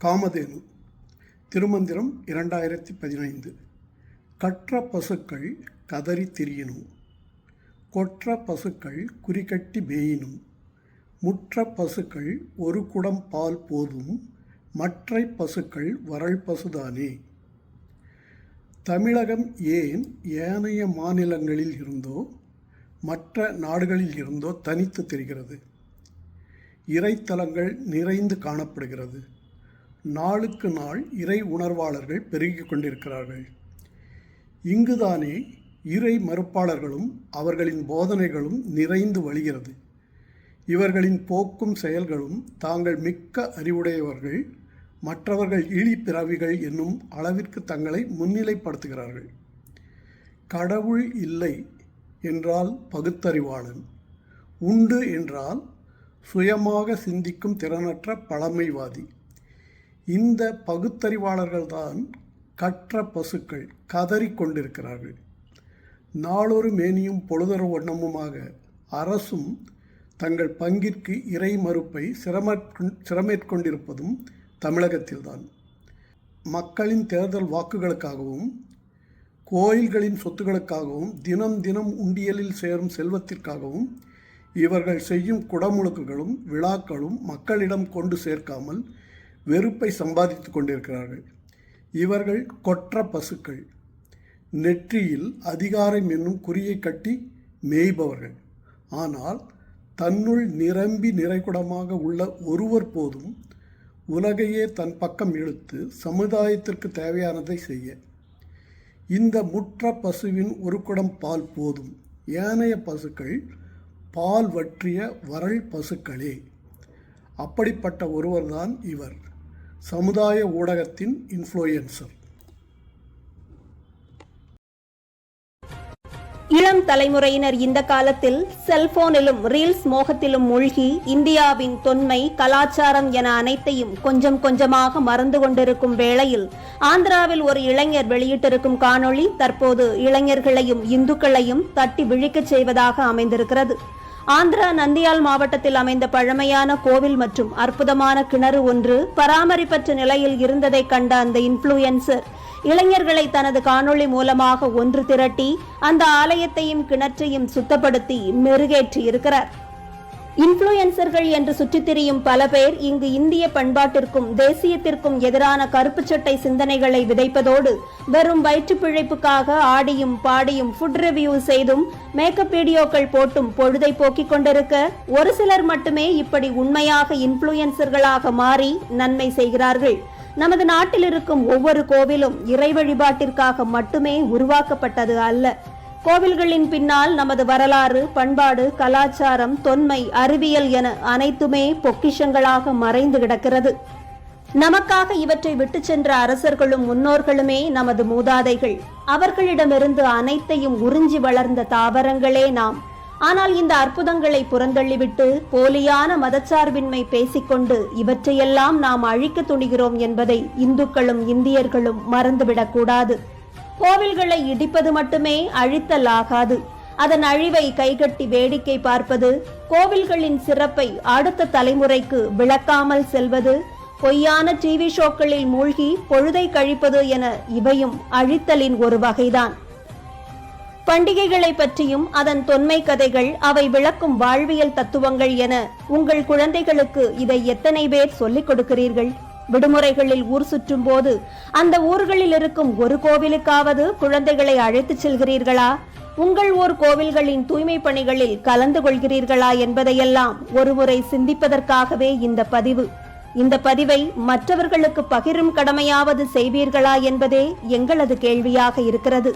காமதேனு. திருமந்திரம் இரண்டாயிரத்தி பதினைந்து. கற்ற பசுக்கள் கதறி திரியினும் கொற்ற பசுக்கள் குறிகட்டி மேயினும் முற்ற பசுக்கள் ஒரு குடம் பால் போதும் மற்றை பசுக்கள் வரல் பசுதானே. தமிழகம் ஏன் ஏனைய மாநிலங்களில் இருந்தோ மற்ற நாடுகளில் இருந்தோ தனித்து தெரிகிறது. இறைத்தலங்கள் நிறைந்து காணப்படுகிறது. நாளுக்கு நாள் இறை உணர்வாளர்கள் பெருகிக் கொண்டிருக்கிறார்கள். இங்குதானே இறை மறுப்பாளர்களும் அவர்களின் போதனைகளும் நிறைந்து வழிகிறது. இவர்களின் போக்கும் செயல்களும் தாங்கள் மிக்க அறிவுடையவர்கள் மற்றவர்கள் இழி பிறவிகள் என்னும் அளவிற்கு தங்களை முன்னிலைப்படுத்துகிறார்கள். கடவுள் இல்லை என்றால் பகுத்தறிவாளன் உண்டு என்றால் சுயமாக சிந்திக்கும் திறனற்ற பழமைவாதி. இந்த பகுத்தறிவாளர்கள் தான் கற்ற பசுக்கள் கதறிக்கொண்டிருக்கிறார்கள் நாளொரு மேனியும் பொழுதொரு வண்ணமுமாக அரசும் தங்கள் பங்கிற்கு இறை மறுப்பை சிரமற்கொண் சிரமேற்கொண்டிருப்பதும் தமிழகத்தில்தான். மக்களின் தேர்தல் வாக்குகளுக்காகவும் கோயில்களின் சொத்துக்களுக்காகவும் தினம் தினம் உண்டியலில் சேரும் செல்வத்திற்காகவும் இவர்கள் செய்யும் குடமுழுக்குகளும் விழாக்களும் மக்களிடம் கொண்டு சேர்க்காமல் வெறுப்பை சம்பாதித்து கொண்டிருக்கிறார்கள். இவர்கள் கொற்ற பசுக்கள். நெற்றியில் அதிகாரம் என்னும் குறியை கட்டி மேய்பவர்கள். ஆனால் தன்னுள் நிரம்பி நிறைகுடமாக உள்ள ஒருவர் போதும் உலகையே தன் பக்கம் இழுத்து சமுதாயத்திற்கு தேவையானதை செய்ய. இந்த முற்ற பசுவின் ஒரு குடம் பால் போதும். ஏனைய பசுக்கள் பால் வற்றிய வறள் பசுக்களே. அப்படிப்பட்ட ஒருவர்தான் இவர். சமுதாய ஊடகத்தின் இன்ஃப்ளூயன்சர் இளம் தலைமுறையினர் இந்த காலத்தில் செல்போனிலும் ரீல்ஸ் மோகத்திலும் மூழ்கி இந்தியாவின் தொன்மை கலாச்சாரம் என அனைத்தையும் கொஞ்சம் கொஞ்சமாக மறந்து கொண்டிருக்கும் வேளையில் ஆந்திராவில் ஒரு இளைஞர் வெளியிட்டிருக்கும் காணொளி தற்போது இளைஞர்களையும் இந்துக்களையும் தட்டி விழிக்கச் செய்வதாக அமைந்திருக்கிறது. ஆந்திரா நந்தியால் மாவட்டத்தில் அமைந்த பழமையான கோவில் மற்றும் அற்புதமான கிணறு ஒன்று பராமரிப்பற்ற நிலையில் இருந்ததை கண்ட அந்த இன்ஃப்ளூயன்சர் இளைஞர்களை தனது காணொளி மூலமாக ஒன்று திரட்டி அந்த ஆலயத்தையும் கிணற்றையும் சுத்தப்படுத்தி மெருகேற்றி இருக்கிறார் இன்ஃப்ளூயன்சர்கள் என்று சுற்றித் திரியும் பல பேர் இங்கு இந்திய பண்பாட்டிற்கும் தேசியத்திற்கும் எதிரான கருப்பு சட்டை சிந்தனைகளை விதைப்பதோடு வெறும் வயிற்று பிழைப்புக்காக ஆடியும் பாடியும் ஃபுட் ரிவ்யூ செய்தும் மேக்கப் வீடியோக்கள் போட்டும் பொழுதை போக்கிக் கொண்டிருக்க ஒரு சிலர் மட்டுமே இப்படி உண்மையாக இன்ஃப்ளூயன்சர்களாக மாறி நன்மை செய்கிறார்கள். நமது நாட்டில் இருக்கும் ஒவ்வொரு கோவிலும் இறை வழிபாட்டிற்காக மட்டுமே உருவாக்கப்பட்டது அல்ல. கோவில்களின் பின்னால் நமது வரலாறு பண்பாடு கலாச்சாரம் தொன்மை அறிவியல் என அனைத்துமே பொக்கிஷங்களாக மறைந்து கிடக்கிறது. நமக்காக இவற்றை விட்டு சென்ற அரசர்களும் முன்னோர்களுமே நமது மூதாதைகள். அவர்களிடமிருந்து அனைத்தையும் உறிஞ்சி வளர்ந்த தாவரங்களே நாம். ஆனால் இந்த அற்புதங்களை புறந்தள்ளிவிட்டு போலியான மதச்சார்பின்மை பேசிக்கொண்டு இவற்றையெல்லாம் நாம் அழிக்க துணிகிறோம் என்பதை இந்துக்களும் இந்தியர்களும் மறந்துவிடக்கூடாது கோவில்களை இடிப்பது மட்டுமே அழித்தல் ஆகாது அதன் அழிவை கைகட்டி வேடிக்கை பார்ப்பது கோவில்களின் சிறப்பை அடுத்த தலைமுறைக்கு விளக்காமல் செல்வது பொய்யான டிவி ஷோக்களில் மூழ்கி பொழுதை கழிப்பது என இவையும் அழித்தலின் ஒரு வகைதான். பண்டிகைகளை பற்றியும் அதன் தொன்மை கதைகள் அவை விளக்கும் வாழ்வியல் தத்துவங்கள் என உங்கள் குழந்தைகளுக்கு இதை எத்தனை பேர் சொல்லிக் கொடுக்கிறீர்கள்? விடுமுறைகளில் ஊர் சுற்றும் போது அந்த ஊர்களில் இருக்கும் ஒரு கோவிலுக்காவது குழந்தைகளை அழைத்துச் செல்கிறீர்களா? உங்கள் ஊர் கோவில்களின் தூய்மை பணிகளில் கலந்து கொள்கிறீர்களா என்பதையெல்லாம் ஒருமுறை சிந்திப்பதற்காகவே இந்த பதிவு. இந்த பதிவை மற்றவர்களுக்கு பகிரும் கடமையாவது செய்வீர்களா என்பதே எங்களது கேள்வியாக இருக்கிறது.